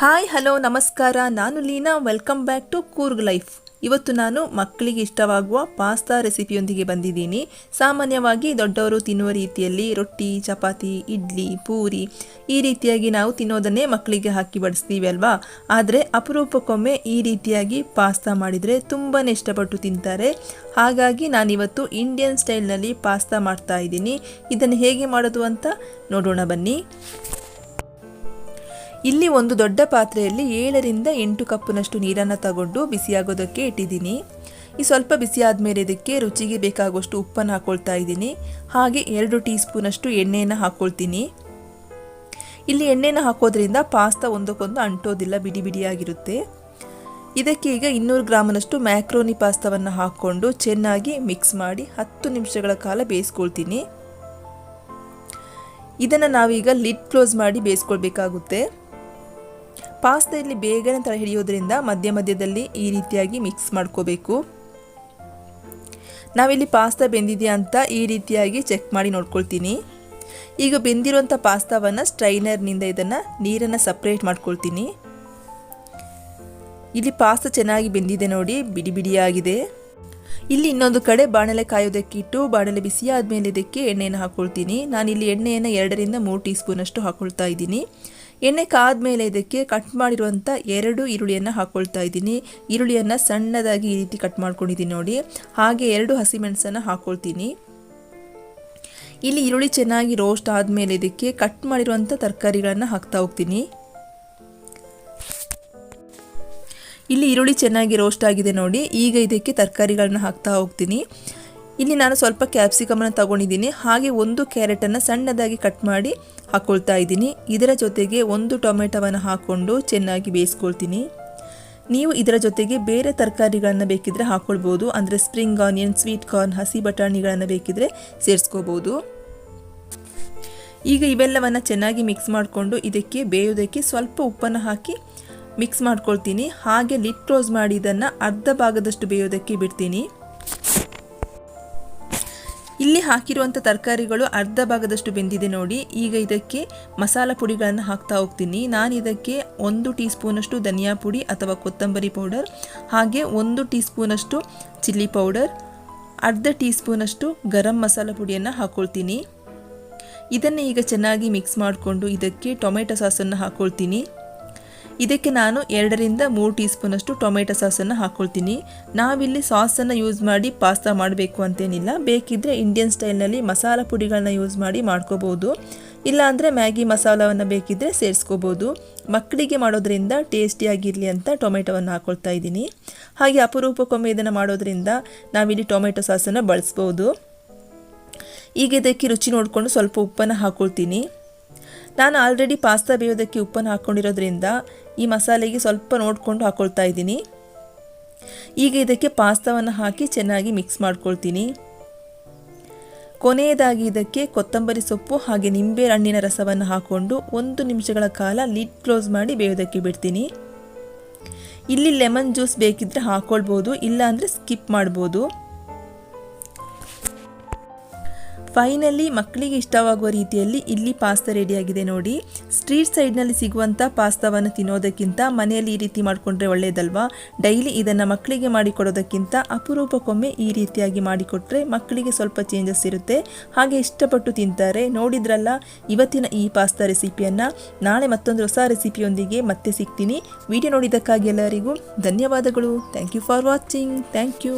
Hi, hello, ನಮಸ್ಕಾರ. ನಾನು Leena. Welcome back to Coorg life. ಇವತ್ತು ನಾನು ಮಕ್ಕಳಿಗೆ ಇಷ್ಟವಾಗುವ ಪಾಸ್ತಾ ರೆಸಿಪಿಯೊಂದಿಗೆ ಬಂದಿದ್ದೀನಿ. ಸಾಮಾನ್ಯವಾಗಿ ದೊಡ್ಡವರು ತಿನ್ನುವ ರೀತಿಯಲ್ಲಿ ರೊಟ್ಟಿ, ಚಪಾತಿ, ಇಡ್ಲಿ, ಪೂರಿ ಈ ರೀತಿಯಾಗಿ ನಾವು ತಿನ್ನೋದನ್ನೇ ಮಕ್ಕಳಿಗೆ ಹಾಕಿ ಬಡಿಸ್ತೀವಿ ಅಲ್ವಾ? ಆದರೆ ಅಪರೂಪಕ್ಕೊಮ್ಮೆ ಈ ರೀತಿಯಾಗಿ ಪಾಸ್ತಾ ಮಾಡಿದರೆ ತುಂಬಾ ಇಷ್ಟಪಟ್ಟು ತಿಂತಾರೆ. ಹಾಗಾಗಿ ನಾನಿವತ್ತು ಇಂಡಿಯನ್ ಸ್ಟೈಲ್ನಲ್ಲಿ ಪಾಸ್ತಾ ಮಾಡ್ತಾ ಇದ್ದೀನಿ. ಇದನ್ನು ಹೇಗೆ ಮಾಡೋದು ಅಂತ ನೋಡೋಣ ಬನ್ನಿ. ಇಲ್ಲಿ ಒಂದು ದೊಡ್ಡ ಪಾತ್ರೆಯಲ್ಲಿ ಏಳರಿಂದ ಎಂಟು ಕಪ್ಪಿನಷ್ಟು ನೀರನ್ನು ತಗೊಂಡು ಬಿಸಿಯಾಗೋದಕ್ಕೆ ಇಟ್ಟಿದ್ದೀನಿ. ಈ ಸ್ವಲ್ಪ ಬಿಸಿ ಆದಮೇಲೆ ಇದಕ್ಕೆ ರುಚಿಗೆ ಬೇಕಾಗುವಷ್ಟು ಉಪ್ಪನ್ನು ಹಾಕ್ಕೊಳ್ತಾ ಇದ್ದೀನಿ. ಹಾಗೆ ಎರಡು ಟೀ ಸ್ಪೂನಷ್ಟು ಎಣ್ಣೆಯನ್ನು ಹಾಕ್ಕೊಳ್ತೀನಿ ಇಲ್ಲಿ ಎಣ್ಣೆನ ಹಾಕೋದ್ರಿಂದ ಪಾಸ್ತಾ ಒಂದಕ್ಕೊಂದು ಅಂಟೋದಿಲ್ಲ, ಬಿಡಿ ಬಿಡಿಯಾಗಿರುತ್ತೆ. ಇದಕ್ಕೆ ಈಗ ಇನ್ನೂರು ಗ್ರಾಮನಷ್ಟು ಮ್ಯಾಕ್ರೋನಿ ಪಾಸ್ತಾವನ್ನು ಹಾಕ್ಕೊಂಡು ಚೆನ್ನಾಗಿ ಮಿಕ್ಸ್ ಮಾಡಿ ಹತ್ತು ನಿಮಿಷಗಳ ಕಾಲ ಬೇಯಿಸ್ಕೊಳ್ತೀನಿ. ಇದನ್ನು ನಾವೀಗ ಲಿಡ್ ಕ್ಲೋಸ್ ಮಾಡಿ ಬೇಯಿಸ್ಕೊಳ್ಬೇಕಾಗುತ್ತೆ. ಪಾಸ್ತಾ ಇಲ್ಲಿ ಬೇಗನೆ ತಳ ಹಿಡಿಯೋದ್ರಿಂದ ಮಧ್ಯ ಮಧ್ಯದಲ್ಲಿ ಈ ರೀತಿಯಾಗಿ ಮಿಕ್ಸ್ ಮಾಡ್ಕೋಬೇಕು. ನಾವಿಲ್ಲಿ ಪಾಸ್ತಾ ಬೆಂದಿದೆಯಾ ಅಂತ ಈ ರೀತಿಯಾಗಿ ಚೆಕ್ ಮಾಡಿ ನೋಡ್ಕೊಳ್ತೀನಿ. ಈಗ ಬೆಂದಿರುವಂಥ ಪಾಸ್ತಾವನ್ನು ಸ್ಟ್ರೈನರ್ನಿಂದ ಇದನ್ನು ನೀರನ್ನು ಸಪ್ರೇಟ್ ಮಾಡ್ಕೊಳ್ತೀನಿ. ಇಲ್ಲಿ ಪಾಸ್ತಾ ಚೆನ್ನಾಗಿ ಬೆಂದಿದೆ ನೋಡಿ, ಬಿಡಿ ಬಿಡಿಯಾಗಿದೆ. ಇಲ್ಲಿ ಇನ್ನೊಂದು ಕಡೆ ಬಾಣಲೆ ಕಾಯೋದಕ್ಕೆ ಇಟ್ಟು ಬಾಣಲೆ ಬಿಸಿ ಆದಮೇಲೆ ಇದಕ್ಕೆ ಎಣ್ಣೆಯನ್ನು ಹಾಕ್ಕೊಳ್ತೀನಿ ನಾನಿಲ್ಲಿ ಎಣ್ಣೆಯನ್ನು ಎರಡರಿಂದ ಮೂರು ಟೀ ಸ್ಪೂನಷ್ಟು ಹಾಕ್ಕೊಳ್ತಾ ಇದ್ದೀನಿ. ಎಣ್ಣೆ ಕಾದ್ಮೇಲೆ ಇದಕ್ಕೆ ಕಟ್ ಮಾಡಿರುವಂಥ ಎರಡು ಈರುಳ್ಳಿಯನ್ನು ಹಾಕ್ಕೊಳ್ತಾ ಇದ್ದೀನಿ. ಈರುಳ್ಳಿಯನ್ನು ಸಣ್ಣದಾಗಿ ಈ ರೀತಿ ಕಟ್ ಮಾಡ್ಕೊಂಡಿದ್ದೀನಿ ನೋಡಿ. ಹಾಗೆ ಎರಡು ಹಸಿಮೆಣಸನ್ನು ಹಾಕ್ಕೊಳ್ತೀನಿ ಇಲ್ಲಿ ಈರುಳ್ಳಿ ಚೆನ್ನಾಗಿ ರೋಸ್ಟ್ ಆದಮೇಲೆ ಇದಕ್ಕೆ ಕಟ್ ಮಾಡಿರುವಂಥ ತರಕಾರಿಗಳನ್ನು ಹಾಕ್ತಾ ಹೋಗ್ತೀನಿ. ಇಲ್ಲಿ ಈರುಳ್ಳಿ ಚೆನ್ನಾಗಿ ರೋಸ್ಟ್ ಆಗಿದೆ ನೋಡಿ. ಈಗ ಇದಕ್ಕೆ ತರಕಾರಿಗಳನ್ನ ಹಾಕ್ತಾ ಹೋಗ್ತೀನಿ. ಇಲ್ಲಿ ನಾನು ಸ್ವಲ್ಪ ಕ್ಯಾಪ್ಸಿಕಮನ್ನು ತಗೊಂಡಿದ್ದೀನಿ. ಹಾಗೆ ಒಂದು ಕ್ಯಾರೆಟನ್ನು ಸಣ್ಣದಾಗಿ ಕಟ್ ಮಾಡಿ ಹಾಕ್ಕೊಳ್ತಾ ಇದ್ದೀನಿ. ಇದರ ಜೊತೆಗೆ ಒಂದು ಟೊಮೆಟೊವನ್ನು ಹಾಕ್ಕೊಂಡು ಚೆನ್ನಾಗಿ ಬೇಯಿಸ್ಕೊಳ್ತೀನಿ. ನೀವು ಇದರ ಜೊತೆಗೆ ಬೇರೆ ತರಕಾರಿಗಳನ್ನು ಬೇಕಿದ್ರೆ ಹಾಕ್ಕೊಳ್ಬೋದು ಅಂದರೆ ಸ್ಪ್ರಿಂಗ್ ಆನಿಯನ್ ಸ್ವೀಟ್ ಕಾರ್ನ್ ಹಸಿ ಬಟಾಣಿಗಳನ್ನು ಬೇಕಿದ್ರೆ ಸೇರಿಸ್ಕೋಬೋದು. ಈಗ ಇವೆಲ್ಲವನ್ನು ಚೆನ್ನಾಗಿ ಮಿಕ್ಸ್ ಮಾಡಿಕೊಂಡು ಇದಕ್ಕೆ ಬೇಯೋದಕ್ಕೆ ಸ್ವಲ್ಪ ಉಪ್ಪನ್ನು ಹಾಕಿ ಮಿಕ್ಸ್ ಮಾಡ್ಕೊಳ್ತೀನಿ. ಹಾಗೆ ಲಿಟ್ ಕ್ಲೋಸ್ ಮಾಡಿ ಇದನ್ನು ಅರ್ಧ ಭಾಗದಷ್ಟು ಬೇಯೋದಕ್ಕೆ ಬಿಡ್ತೀನಿ. ಇಲ್ಲಿ ಹಾಕಿರುವಂಥ ತರಕಾರಿಗಳು ಅರ್ಧ ಭಾಗದಷ್ಟು ಬೆಂದಿದೆ ನೋಡಿ. ಈಗ ಇದಕ್ಕೆ ಮಸಾಲ ಪುಡಿಗಳನ್ನು ಹಾಕ್ತಾ ಹೋಗ್ತೀನಿ. ನಾನು ಇದಕ್ಕೆ ಒಂದು ಟೀ ಸ್ಪೂನಷ್ಟು ಧನಿಯಾ ಪುಡಿ ಅಥವಾ ಕೊತ್ತಂಬರಿ ಪೌಡರ್, ಹಾಗೆ ಒಂದು ಟೀ ಸ್ಪೂನಷ್ಟು ಚಿಲ್ಲಿ ಪೌಡರ್, ಅರ್ಧ ಟೀ ಸ್ಪೂನಷ್ಟು ಗರಂ ಮಸಾಲ ಪುಡಿಯನ್ನು ಹಾಕ್ಕೊಳ್ತೀನಿ ಇದನ್ನು ಈಗ ಚೆನ್ನಾಗಿ ಮಿಕ್ಸ್ ಮಾಡಿಕೊಂಡು ಇದಕ್ಕೆ ಟೊಮೆಟೊ ಸಾಸನ್ನು ಹಾಕ್ಕೊಳ್ತೀನಿ ಇದಕ್ಕೆ ನಾನು ಎರಡರಿಂದ ಮೂರು ಟೀ ಸ್ಪೂನಷ್ಟು ಟೊಮೆಟೊ ಸಾಸನ್ನು ಹಾಕ್ಕೊಳ್ತೀನಿ ನಾವಿಲ್ಲಿ ಸಾಸನ್ನು ಯೂಸ್ ಮಾಡಿ ಪಾಸ್ತಾ ಮಾಡಬೇಕು ಅಂತೇನಿಲ್ಲ. ಬೇಕಿದ್ದರೆ ಇಂಡಿಯನ್ ಸ್ಟೈಲ್ನಲ್ಲಿ ಮಸಾಲ ಪುಡಿಗಳನ್ನ ಯೂಸ್ ಮಾಡಿ ಮಾಡ್ಕೋಬೋದು. ಇಲ್ಲಾಂದರೆ ಮ್ಯಾಗಿ ಮಸಾಲವನ್ನು ಬೇಕಿದ್ದರೆ ಸೇರಿಸ್ಕೋಬೋದು. ಮಕ್ಕಳಿಗೆ ಮಾಡೋದ್ರಿಂದ ಟೇಸ್ಟಿಯಾಗಿರಲಿ ಅಂತ ಟೊಮೆಟೊವನ್ನು ಹಾಕ್ಕೊಳ್ತಾ ಇದ್ದೀನಿ. ಹಾಗೆ ಅಪರೂಪಕ್ಕೊಮ್ಮೆ ಇದನ್ನು ಮಾಡೋದ್ರಿಂದ ನಾವಿಲ್ಲಿ ಟೊಮೆಟೊ ಸಾಸನ್ನು ಬಳಸ್ಬೋದು. ಈಗ ಇದಕ್ಕೆ ರುಚಿ ನೋಡಿಕೊಂಡು ಸ್ವಲ್ಪ ಉಪ್ಪನ್ನು ಹಾಕ್ಕೊಳ್ತೀನಿ ನಾನು ಆಲ್ರೆಡಿ ಪಾಸ್ತಾ ಬೇಯೋದಕ್ಕೆ ಉಪ್ಪನ್ನು ಹಾಕ್ಕೊಂಡಿರೋದ್ರಿಂದ ಈ ಮಸಾಲೆಗೆ ಸ್ವಲ್ಪ ನೋಡಿಕೊಂಡು ಹಾಕ್ಕೊಳ್ತಾ ಇದ್ದೀನಿ. ಈಗ ಇದಕ್ಕೆ ಪಾಸ್ತಾವನ್ನು ಹಾಕಿ ಚೆನ್ನಾಗಿ ಮಿಕ್ಸ್ ಮಾಡ್ಕೊಳ್ತೀನಿ. ಕೊನೆಯದಾಗಿ ಇದಕ್ಕೆ ಕೊತ್ತಂಬರಿ ಸೊಪ್ಪು ಹಾಗೆ ನಿಂಬೆ ಹಣ್ಣಿನ ರಸವನ್ನು ಹಾಕ್ಕೊಂಡು ಒಂದು ನಿಮಿಷಗಳ ಕಾಲ ಲಿಡ್ ಕ್ಲೋಸ್ ಮಾಡಿ ಬೇಯೋದಕ್ಕೆ ಬಿಡ್ತೀನಿ. ಇಲ್ಲಿ ಲೆಮನ್ ಜ್ಯೂಸ್ ಬೇಕಿದ್ದರೆ ಹಾಕ್ಕೊಳ್ಬೋದು ಇಲ್ಲಾಂದರೆ ಸ್ಕಿಪ್ ಮಾಡ್ಬೋದು. ಫೈನಲಿ ಮಕ್ಕಳಿಗೆ ಇಷ್ಟವಾಗುವ ರೀತಿಯಲ್ಲಿ ಇಲ್ಲಿ ಪಾಸ್ತಾ ರೆಡಿಯಾಗಿದೆ ನೋಡಿ. ಸ್ಟ್ರೀಟ್ ಸೈಡ್ನಲ್ಲಿ ಸಿಗುವಂಥ ಪಾಸ್ತಾವನ್ನು ತಿನ್ನೋದಕ್ಕಿಂತ ಮನೆಯಲ್ಲಿ ಈ ರೀತಿ ಮಾಡಿಕೊಂಡ್ರೆ ಒಳ್ಳೆಯದಲ್ವಾ ಡೈಲಿ ಇದನ್ನು ಮಕ್ಕಳಿಗೆ ಮಾಡಿಕೊಡೋದಕ್ಕಿಂತ ಅಪರೂಪಕ್ಕೊಮ್ಮೆ ಈ ರೀತಿಯಾಗಿ ಮಾಡಿಕೊಟ್ರೆ ಮಕ್ಕಳಿಗೆ ಸ್ವಲ್ಪ ಚೇಂಜಸ್ ಇರುತ್ತೆ. ಹಾಗೆ ಇಷ್ಟಪಟ್ಟು ತಿಂತಾರೆ. ನೋಡಿದ್ರಲ್ಲ, ಇವತ್ತಿನ ಈ ಪಾಸ್ತಾ ರೆಸಿಪಿಯನ್ನು ನಾಳೆ ಮತ್ತೊಂದು ಹೊಸ ರೆಸಿಪಿಯೊಂದಿಗೆ ಮತ್ತೆ ಸಿಗ್ತೀನಿ. ವಿಡಿಯೋ ನೋಡಿದ್ದಕ್ಕಾಗಿ ಎಲ್ಲರಿಗೂ ಧನ್ಯವಾದಗಳು. Thank you for watching. Thank you.